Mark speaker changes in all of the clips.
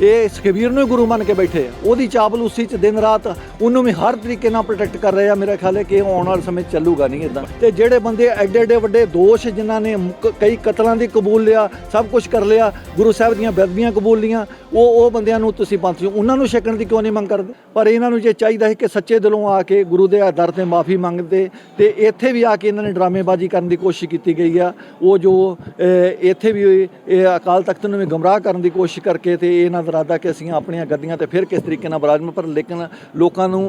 Speaker 1: ਇਹ ਸੁਖਬੀਰ ਨੂੰ ਹੀ ਗੁਰੂ ਮੰਨ ਕੇ ਬੈਠੇ ਆ। ਉਹਦੀ ਚਾਪਲੂਸੀ ਚ ਦਿਨ ਰਾਤ ਉਹਨੂੰ ਵੀ ਹਰ ਤਰੀਕੇ ਨਾਲ ਪ੍ਰੋਟੈਕਟ ਕਰ ਰਹੇ ਆ। ਮੇਰਾ ਖਿਆਲ ਹੈ ਕਿ ਇਹ ਆਉਣ ਵਾਲੇ ਸਮੇਂ ਚੱਲੂਗਾ ਨਹੀਂ ਇਦਾਂ ਤੇ ਜਿਹੜੇ ਬੰਦੇ ਐਡੇ ਐਡੇ ਵੱਡੇ ਦੋਸ਼ ਜਿਨ੍ਹਾਂ ਨੇ ਮੁਕ- ਕਈ ਕਤਲਾਂ ਦੀ ਕਬੂਲ ਲਿਆ ਸਭ ਕੁਝ ਕਰ ਲਿਆ ਗੁਰੂ ਸਾਹਿਬ ਦੀਆਂ ਬੇਅਦਬੀਆਂ ਕਬੂਲ ਲੀਆਂ ਉਹ ਉਹ ਬੰਦਿਆਂ ਨੂੰ ਤੁਸੀਂ ਪੰਥ ਉਹਨਾਂ ਨੂੰ ਛਕਣ ਦੀ ਕਿਉਂ ਨਹੀਂ ਮੰਗ ਕਰਦੇ? ਪਰ ਇਹਨਾਂ ਨੂੰ ਜੇ ਚਾਹੀਦਾ ਹੈ ਕਿ ਸੱਚੇ ਦਿਲੋਂ ਆ ਕੇ ਗੁਰੂ ਦੇ ਦਰ ਤੇ ਮਾਫੀ ਮੰਗਦੇ ਤੇ ਇੱਥੇ ਵੀ ਆ ਕੇ ਇਹਨਾਂ ਨੇ ਡਰਾਮੇਬਾਜ਼ੀ ਕਰਨ ਦੀ ਕੋਸ਼ਿਸ਼ ਕੀਤੀ ਗਈ ਆ। ਉਹ ਜੋ ਅਹ, ਇੱਥੇ ਵੀ ਇਹ ਅਕਾਲ ਤਖਤ ਨੂੰ ਵੀ ਗਮਰਾਹ ਕਰਨ ਦੀ ਕੋਸ਼ਿਸ਼ ਕਰਕੇ ਤੇ ਇਹਨਾਂ ਇਰਾਦਾ ਕਿ ਅਸੀਂ ਆਪਣੀਆਂ ਗੱਦੀਆਂ ਤੇ ਫਿਰ ਕਿਸ ਤਰੀਕੇ ਨਾਲ ਬਰਾਜਮ ਪਰ ਲੇਕਿਨ ਲੋਕਾਂ ਨੂੰ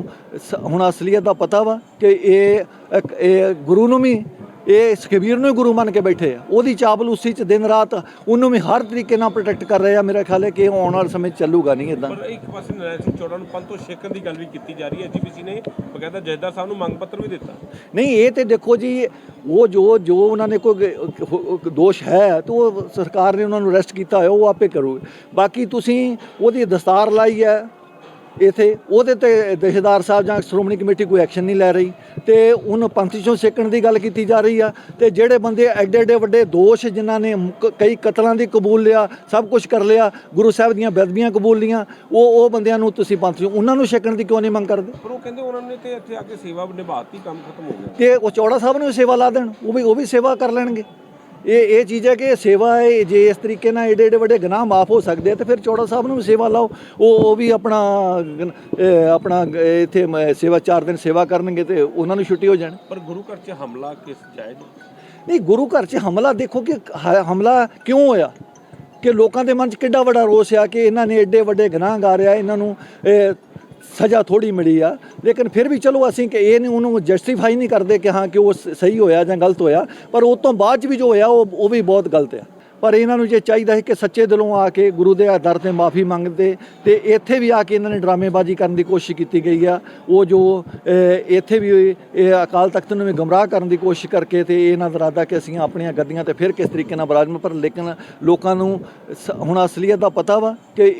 Speaker 1: ਹੁਣ ਅਸਲੀਅਤ ਦਾ ਪਤਾ ਵਾ ਕਿ ਇਹ ਇਹ ਗੁਰੂ ਨੂੰ ਵੀ ਇਹ ਸੁਖਬੀਰ ਨੂੰ ਗੁਰੂ ਮੰਨ ਕੇ ਬੈਠੇ ਆ। ਉਹਦੀ ਚਾਪਲੂਸੀ ਚ ਦਿਨ ਰਾਤ ਉਹਨੂੰ ਵੀ ਹਰ ਤਰੀਕੇ ਨਾਲ ਪ੍ਰੋਟੈਕਟ ਕਰ ਰਹੇ ਆ। ਮੇਰਾ ਖਿਆਲ ਹੈ ਕਿ ਇਹ ਆਉਣ ਵਾਲੇ ਸਮੇਂ ਚੱਲੂਗਾ ਨਹੀਂ ਇਦਾਂ
Speaker 2: ਪਰ ਇੱਕ ਪਾਸੇ ਨਰਾਇਣ ਸਿੰਘ ਚੌੜਾ ਨੂੰ ਪੰਥ ਤੋਂ ਛੇਕਣ ਦੀ ਗੱਲ ਵੀ ਕੀਤੀ ਜਾ ਰਹੀ ਹੈ। ਜੀਪੀਸੀ ਨੇ ਬਕਾਇਦਾ ਜਥੇਦਾਰ ਸਾਹਿਬ ਨੂੰ ਮੰਗ ਪੱਤਰ ਵੀ ਦਿੱਤਾ।
Speaker 1: ਨਹੀਂ ਇਹ ਤੇ ਦੇਖੋ ਜੀ ਉਹ ਜੋ ਜੋ ਉਹਨਾਂ ਨੇ ਕੋਈ ਦੋਸ਼ ਹੈ, ਤਾਂ ਉਹ ਸਰਕਾਰ ਨੇ ਉਹਨਾਂ ਨੂੰ ਅਰੈਸਟ ਕੀਤਾ ਹੋਇਆ, ਉਹ ਆਪੇ ਕਰੂਗੇ। ਬਾਕੀ ਤੁਸੀਂ ਉਹਦੀ ਦਸਤਾਰ ਲਾਈ ਹੈ। ਇਥੇ ਉਹਦੇ ਤੇ ਦਹਿਸ਼ਤਦਾਰ ਸਾਹਿਬ ਜਾਂ ਸ਼੍ਰੋਮਣੀ ਕਮੇਟੀ ਕੋਈ ਐਕਸ਼ਨ ਨਹੀਂ ਲੈ ਰਹੀ ਤੇ ਉਹਨੂੰ ਪੰਥੀ ਚੋਂ ਸੇਕਣ ਦੀ ਗੱਲ ਕੀਤੀ ਜਾ ਰਹੀ ਆ ਤੇ ਜਿਹੜੇ ਬੰਦੇ ਐਡੇ ਐਡੇ ਵੱਡੇ ਦੋਸ਼ ਜਿਨ੍ਹਾਂ ਨੇ ਕਈ ਕਤਲਾਂ ਦੀ ਕਬੂਲ ਲਿਆ ਸਭ ਕੁਝ ਕਰ ਲਿਆ ਗੁਰੂ ਸਾਹਿਬ ਦੀਆਂ ਬੇਅਦਬੀਆਂ ਕਬੂਲ ਲੀਆਂ ਉਹ ਉਹ ਬੰਦਿਆਂ ਨੂੰ ਤੁਸੀਂ ਪੰਥ ਚੋਂ ਉਹਨਾਂ ਨੂੰ ਛਕਣ ਦੀ ਕਿਉਂ ਨਹੀਂ ਮੰਗ ਕਰਦੇ?
Speaker 2: ਪਰ ਉਹ ਕਹਿੰਦੇ ਉਹਨਾਂ ਨੇ ਤੇ ਇੱਥੇ ਆ ਕੇ ਸੇਵਾ ਨਿਭਾਤੀ ਕੰਮ ਖਤਮ ਹੋ ਗਿਆ।
Speaker 1: ਤੇ ਉਹ ਚੌੜਾ ਸਾਹਿਬ ਨੂੰ ਸੇਵਾ ਲਾ ਦੇਣ ਉਹ ਵੀ ਉਹ ਵੀ ਸੇਵਾ ਕਰ ਲੈਣਗੇ। ਇਹ ਇਹ ਚੀਜ਼ ਹੈ ਕਿ ਇਹ ਸੇਵਾ ਹੈ ਜੇ ਇਸ ਤਰੀਕੇ ਨਾਲ ਏਡੇ ਏਡੇ ਵੱਡੇ ਗੁਨਾਹ ਮਾਫ ਹੋ ਸਕਦੇ ਆ ਤੇ ਫਿਰ ਚੌੜਾ ਸਾਹਿਬ ਨੂੰ ਵੀ ਸੇਵਾ ਲਾਓ। ਉਹ ਉਹ ਵੀ ਆਪਣਾ ਗਨ- ਇਹ ਆਪਣਾ ਇੱਥੇ ਮ- ਸੇਵਾ ਚਾਰ ਦਿਨ ਸੇਵਾ ਕਰਨਗੇ ਤੇ ਉਹਨਾਂ ਨੂੰ ਛੁੱਟੀ ਹੋ ਜਾਣ।
Speaker 2: ਪਰ ਗੁਰੂ ਘਰ 'ਚ ਹਮਲਾ ਕਿਸ ਜਾਇਜ਼?
Speaker 1: ਨਹੀਂ ਗੁਰੂ ਘਰ 'ਚ ਹਮਲਾ ਦੇਖੋ ਕਿ ਹ- ਹਮਲਾ ਕਿਉਂ ਹੋਇਆ? ਕਿ ਲੋਕਾਂ ਦੇ ਮਨ 'ਚ ਕਿੱਡਾ ਵੱਡਾ ਰੋਸ ਆ ਕਿ ਇਹਨਾਂ ਨੇ ਏਡੇ ਵੱਡੇ ਗੁਨਾਹਗਾਰ ਆ ਇਹਨਾਂ ਨੂੰ ਇਹ, ਸਜ਼ਾ ਥੋੜੀ ਮਿਲੀ ਆ। ਲੇਕਿਨ ਫਿਰ ਵੀ ਚਲੋ ਅਸੀਂ ਕਿ ਇਹ ਨਹੀਂ ਉਹਨੂੰ ਜਸਟੀਫਾਈ ਨਹੀਂ ਕਰਦੇ ਕਿ ਹਾਂ ਕਿ ਉਹ ਸ- ਸਹੀ ਹੋਇਆ ਜਾਂ ਗਲਤ ਹੋਇਆ। ਪਰ ਉਸ ਤੋਂ ਬਾਅਦ 'ਚ ਵੀ ਜੋ ਹੋਇਆ, ਉਹ ਉਹ ਵੀ ਬਹੁਤ ਗਲਤ ਆ। ਪਰ ਇਹਨਾਂ ਨੂੰ ਜੇ ਚਾਹੀਦਾ ਹੈ ਕਿ ਸੱਚੇ ਦਿਲੋਂ ਆ ਕੇ ਗੁਰੂ ਦੇ ਦਰ ਤੇ ਮਾਫੀ ਮੰਗਦੇ ਤੇ ਇੱਥੇ ਵੀ ਆ ਕੇ ਇਹਨਾਂ ਨੇ ਡਰਾਮੇਬਾਜ਼ੀ ਕਰਨ ਦੀ ਕੋਸ਼ਿਸ਼ ਕੀਤੀ ਗਈ ਆ। ਉਹ ਜੋ ਇੱਥੇ ਵੀ ਇਹ ਅਕਾਲ ਤਖਤ ਨੂੰ ਵੀ ਗਮਰਾਹ ਕਰਨ ਦੀ ਕੋਸ਼ਿਸ਼ ਕਰਕੇ ਤੇ ਇਹਨਾਂ ਦਾ ਇਰਾਦਾ ਕਿ ਅਸੀਂ ਆਪਣੀਆਂ ਗੱਦੀਆਂ ਤੇ ਫਿਰ ਕਿਸ ਤਰੀਕੇ ਨਾਲ ਬਰਾਜਮ ਪਰ ਲੇਕਿਨ ਲੋਕਾਂ ਨੂੰ ਸ- ਹੁਣ ਅਸਲੀਅਤ ਦਾ ਪਤਾ ਵਾ ਕਿ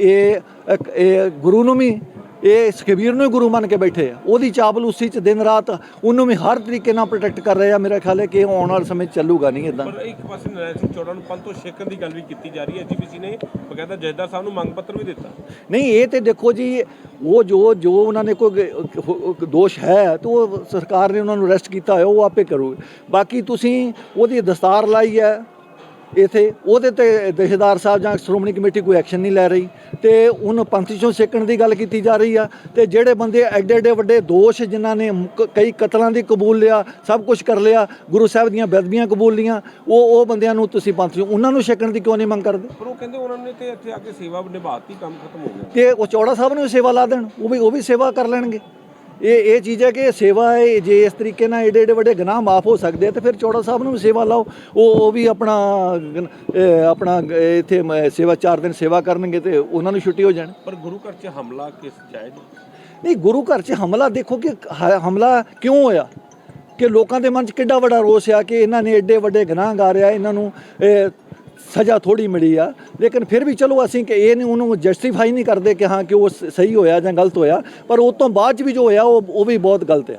Speaker 1: ਇਹ ਗੁਰੂ ਨੂੰ ਵੀ ਇਹ ਸੁਖਬੀਰ ਨੂੰ ਹੀ ਗੁਰੂ ਮੰਨ ਕੇ ਬੈਠੇ ਆ। ਉਹਦੀ ਚਾਪਲੂਸੀ ਚ ਦਿਨ ਰਾਤ ਉਹਨੂੰ ਵੀ ਹਰ ਤਰੀਕੇ ਨਾਲ ਪ੍ਰੋਟੈਕਟ ਕਰ ਰਹੇ ਆ। ਮੇਰਾ ਖਿਆਲ ਹੈ ਕਿ ਇਹ ਆਉਣ ਵਾਲੇ ਸਮੇਂ ਚੱਲੂਗਾ ਨਹੀਂ ਇਦਾਂ
Speaker 2: ਪਰ ਇੱਕ ਪਾਸੇ ਨਰਾਇਣ ਸਿੰਘ ਚੌੜਾ ਨੂੰ ਪੰਥ ਤੋਂ ਛੇਕਣ ਦੀ ਗੱਲ ਵੀ ਕੀਤੀ ਜਾ ਰਹੀ ਹੈ। ਜੀਪੀਸੀ ਨੇ ਬਕਾਇਦਾ ਜਥੇਦਾਰ ਸਾਹਿਬ ਨੂੰ ਮੰਗ ਪੱਤਰ ਵੀ ਦਿੱਤਾ।
Speaker 1: ਨਹੀਂ ਇਹ ਤੇ ਦੇਖੋ ਜੀ ਉਹ ਜੋ ਜੋ ਉਹਨਾਂ ਨੇ ਕੋਈ ਦੋਸ਼ ਹੈ ਤਾਂ ਉਹ ਸਰਕਾਰ ਨੇ ਉਹਨਾਂ ਨੂੰ ਅਰੈਸਟ ਕੀਤਾ ਹੋਇਆ ਉਹ ਆਪੇ ਕਰੂਗੇ। ਬਾਕੀ ਤੁਸੀਂ ਉਹਦੀ ਦਸਤਾਰ ਲਾਈ ਹੈ। ਇਥੇ ਉਹਦੇ ਤੇ ਦਹਿਸ਼ਤਦਾਰ ਸਾਹਿਬ ਜਾਂ ਸ਼੍ਰੋਮਣੀ ਕਮੇਟੀ ਕੋਈ ਐਕਸ਼ਨ ਨਹੀਂ ਲੈ ਰਹੀ ਤੇ ਉਹਨੂੰ ਪੰਥੀ ਚੋਂ ਸੇਕਣ ਦੀ ਗੱਲ ਕੀਤੀ ਜਾ ਰਹੀ ਆ ਤੇ ਜਿਹੜੇ ਬੰਦੇ ਐਡੇ ਐਡੇ ਵੱਡੇ ਦੋਸ਼ ਜਿਨ੍ਹਾਂ ਨੇ ਕਈ ਕਤਲਾਂ ਦੀ ਕਬੂਲ ਲਿਆ ਸਭ ਕੁਝ ਕਰ ਲਿਆ ਗੁਰੂ ਸਾਹਿਬ ਦੀਆਂ ਬੇਅਦਬੀਆਂ ਕਬੂਲ ਲੀਆਂ ਉਹ ਉਹ ਬੰਦਿਆਂ ਨੂੰ ਤੁਸੀਂ ਪੰਥ ਚੋਂ ਉਹਨਾਂ ਨੂੰ ਛਕਣ ਦੀ ਕਿਉਂ ਨਹੀਂ ਮੰਗ ਕਰਦੇ?
Speaker 2: ਪਰ ਉਹ ਕਹਿੰਦੇ ਉਹਨਾਂ ਨੇ ਤੇ ਇੱਥੇ ਆ ਕੇ ਸੇਵਾ ਨਿਭਾਤੀ ਕੰਮ ਖਤਮ ਹੋ ਗਿਆ।
Speaker 1: ਤੇ ਉਹ ਚੌੜਾ ਸਾਹਿਬ ਨੂੰ ਸੇਵਾ ਲਾ ਦੇਣ ਉਹ ਵੀ ਉਹ ਵੀ ਸੇਵਾ ਕਰ ਲੈਣਗੇ। ਇਹ ਇਹ ਚੀਜ਼ ਹੈ ਕਿ ਇਹ ਸੇਵਾ ਹੈ ਜੇ ਇਸ ਤਰੀਕੇ ਨਾਲ ਏਡੇ ਏਡੇ ਵੱਡੇ ਗੁਨਾਹ ਮਾਫ ਹੋ ਸਕਦੇ ਆ ਤੇ ਫਿਰ ਚੌੜਾ ਸਾਹਿਬ ਨੂੰ ਵੀ ਸੇਵਾ ਲਾਓ। ਉਹ ਉਹ ਵੀ ਆਪਣਾ ਆਪਣਾ ਇੱਥੇ ਸੇਵਾ ਚਾਰ ਦਿਨ ਸੇਵਾ ਕਰਨਗੇ ਤੇ ਉਹਨਾਂ ਨੂੰ ਛੁੱਟੀ ਹੋ ਜਾਣ।
Speaker 2: ਪਰ ਗੁਰੂ ਘਰ 'ਚ ਹਮਲਾ ਕਿਸ ਜਾਇਜ਼?
Speaker 1: ਨਹੀਂ ਗੁਰੂ ਘਰ 'ਚ ਹਮਲਾ ਦੇਖੋ ਕਿ ਹਮਲਾ ਕਿਉਂ ਹੋਇਆ? ਕਿ ਲੋਕਾਂ ਦੇ ਮਨ 'ਚ ਕਿੱਡਾ ਵੱਡਾ ਰੋਸ ਆ ਕਿ ਇਹਨਾਂ ਨੇ ਏਡੇ ਵੱਡੇ ਗੁਨਾਹਗਾਰ ਆ ਇਹਨਾਂ ਨੂੰ ਸਜ਼ਾ ਥੋੜੀ ਮਿਲੀ ਆ। ਲੇਕਿਨ ਫਿਰ ਵੀ ਚਲੋ ਅਸੀਂ ਕਿ ਇਹ ਨਹੀਂ, ਉਹਨੂੰ ਜਸਟੀਫਾਈ ਨਹੀਂ ਕਰਦੇ ਕਿ ਹਾਂ ਕਿ ਉਹ ਸਹੀ ਹੋਇਆ ਜਾਂ ਗਲਤ ਹੋਇਆ। ਪਰ ਉਸ ਤੋਂ ਬਾਅਦ 'ਚ ਵੀ ਜੋ ਹੋਇਆ, ਉਹ ਉਹ ਵੀ ਬਹੁਤ ਗਲਤ ਆ।